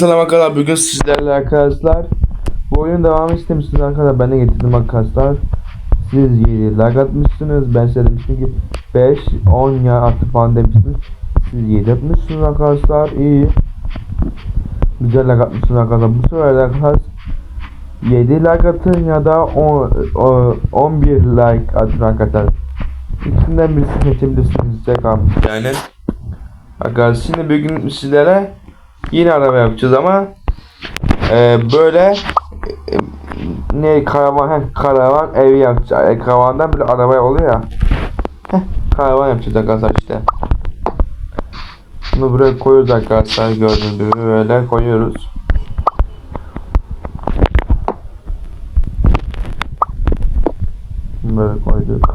Selam arkadaşlar bugün sizlerle arkadaşlar bu oyun devam istemişsiniz arkadaşlar. Ben de getirdim arkadaşlar. Siz 7 like atmışsınız. Ben size demiştim ki 5 10 ya attı falan demiştiniz siz 7 atmışsınız arkadaşlar. İyi. Güzel like atmışsınız arkadaşlar. Bu sefer arkadaşlar 7 like atın ya da 10, o- 11 like atın arkadaşlar. İkisinden birisini seçebilirsiniz. Size kalmış. Yani? Arkadaşlar şimdi bugün sizlere yine araba yapacağız ama e, böyle e, ne karavan heh, karavan evi yapacağız. E, karavandan bir araba oluyor ya. Heh, karavan yapacağız arkadaşlar işte. Bunu buraya koyuyoruz arkadaşlar gördüğünüz gibi böyle koyuyoruz. Böyle koyduk.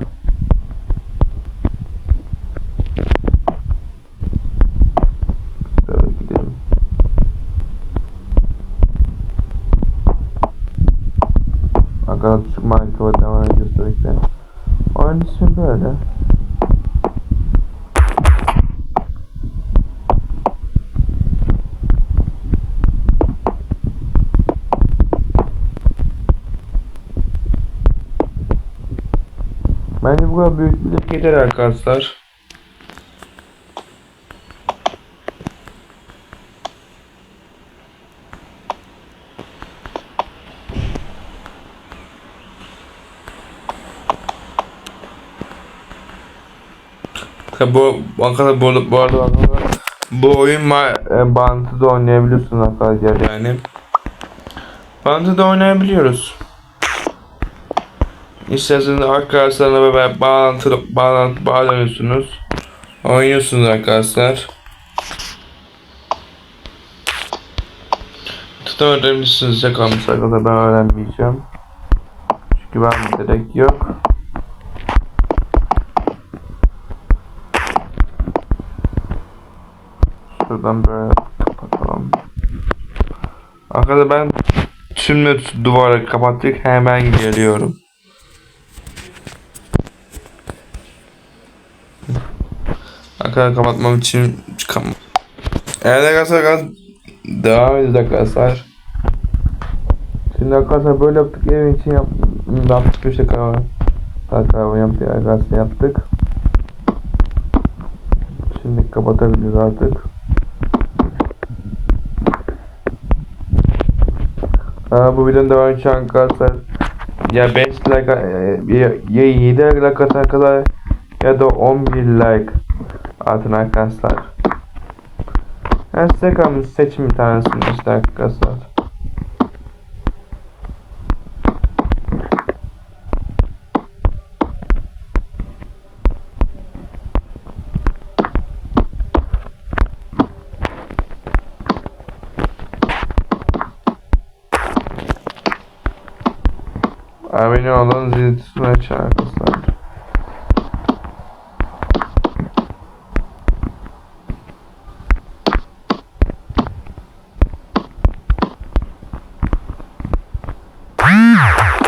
Böyle gidelim. Türk Minecraft'a devam ki de. Oyun ismi böyle. Bence bu kadar büyüklük yeter arkadaşlar. Bu arkadaşlar bu, bu arada bu oyun ma e, bağlantıda oynayabiliyorsunuz arkadaşlar yani. Bağlantıda oynayabiliyoruz. İsterseniz arkadaşlarla beraber bağlantı bağlantı bağlanıyorsunuz. Oynuyorsunuz arkadaşlar. Tutan öğrenmişsiniz size kalmış arkadaşlar ben öğrenmeyeceğim. Çünkü ben direkt yok. Şuradan böyle kapatalım. Arkadaşlar ben tüm duvarı kapattık hemen geliyorum. Arkadaşlar kapatmam için çıkam. Evet arkadaşlar devam ediyoruz arkadaşlar. Şimdi arkadaşlar böyle yaptık evin için yap yaptık işte kahve. Daha kahve yaptık arkadaşlar yaptık. Şimdi kapatabiliriz artık. Aa, bu videonun devamı için arkadaşlar ya 5 like e, ya, ya 7 like atın kadar ya da 11 like atın arkadaşlar. Ben size kalmış seçin bir tanesini işte arkadaşlar. Abone olun zil tuşuna açın arkadaşlar. Yapıyorsun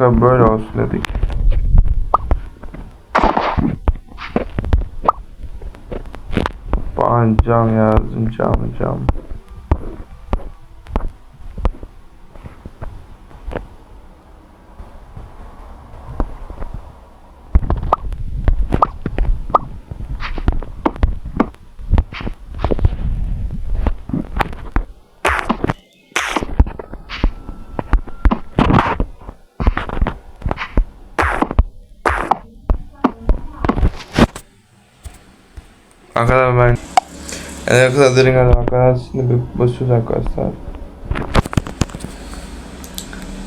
Tabii böyle olsun dedik. Ban cam yazdım cam cam. Arkadaşlar ben Evet arkadaşlar derin arkadaşlar şimdi bir basıyoruz arkadaşlar.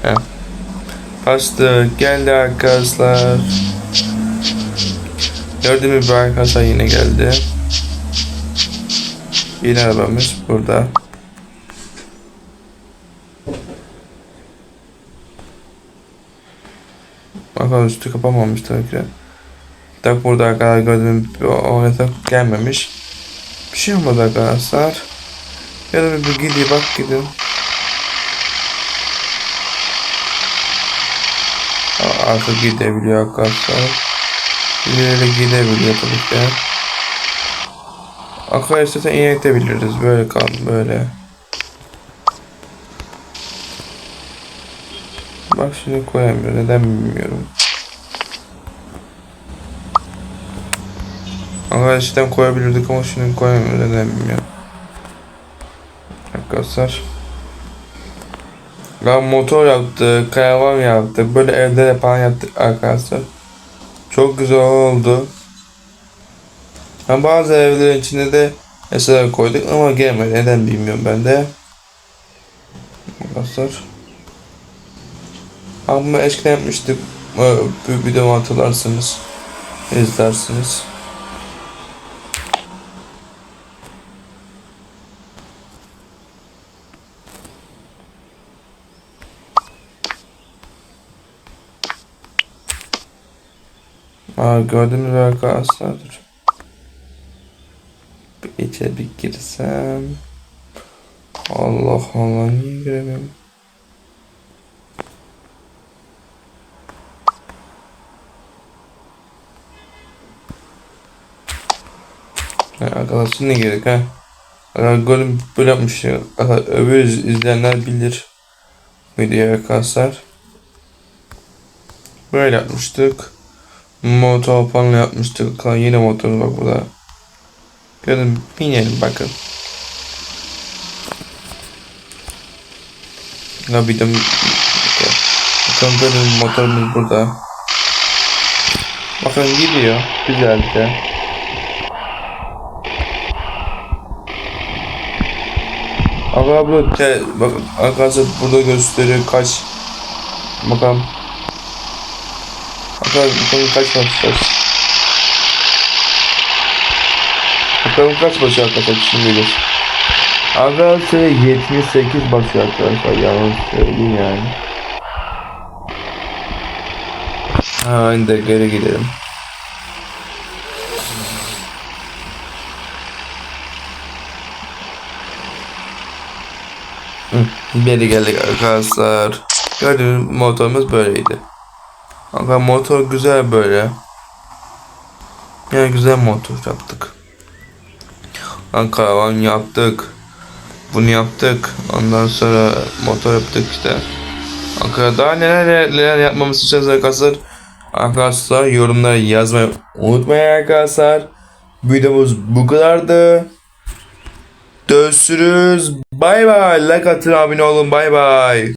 Evet. Bastı geldi arkadaşlar. Gördüğünüz gibi arkadaşlar yine geldi. Yine arabamız burada. Bakalım üstü kapamamış tabii ki. Tak burada arkadaşlar gördüğünüz gibi o yatak gelmemiş. Bir şey olmadı arkadaşlar. Yarın bir gideyim bak gidin. Artık gidebiliyor arkadaşlar. İleri gidebiliyor tabii ki. Arkadaşlar istersen inetebiliriz. Böyle kal böyle. Bak şimdi koyamıyor. Neden bilmiyorum. Arkadaşlar koyabilirdik ama şimdi koyamıyor. Neden bilmiyorum. Arkadaşlar. Ben motor yaptık, karavan yaptık, böyle evde de falan yaptık arkadaşlar. Çok güzel oldu. Ha, bazı evlerin içinde de mesela koyduk ama gelmedi. Neden bilmiyorum ben de. Arkadaşlar. Ama eskiden yapmıştık. Ee, Bir videomu hatırlarsınız. izlersiniz. Aa, gördünüz mü arkadaşlar? Dur. Bir içeri bir girsem. Allah Allah niye giremiyorum? Ha, arkadaşlar ne gerek ha? Golüm böyle yapmış ya. Öbür iz- izleyenler bilir. Videoyu arkadaşlar. Böyle yapmıştık. Motor falan yapmıştık. Yine motor bak burada. Görün binelim bakın. Bir de bakın görün motorumuz burada. Bakın gidiyor güzelce. Aga te, bak arkadaşlar burada gösteriyor kaç bakalım bakalım, bakalım kaç basacağız bakalım kaç basıyor arkadaşlar şimdi göreceğiz Arkadaşlar 78 basıyor arkadaşlar yalan söyleyeyim yani aynı de geri gidelim Geri geldik arkadaşlar. Gördüğünüz motorumuz böyleydi. Kanka motor güzel böyle. Yani güzel motor yaptık. Lan karavan yaptık. Bunu yaptık. Ondan sonra motor yaptık işte. Arkadaşlar daha neler neler yapmamızı istiyorsanız arkadaşlar. Arkadaşlar yorumlara yazmayı unutmayın arkadaşlar. Videomuz bu kadardı. Görüşürüz. Bay bay. Like atın abone olun. Bay bay.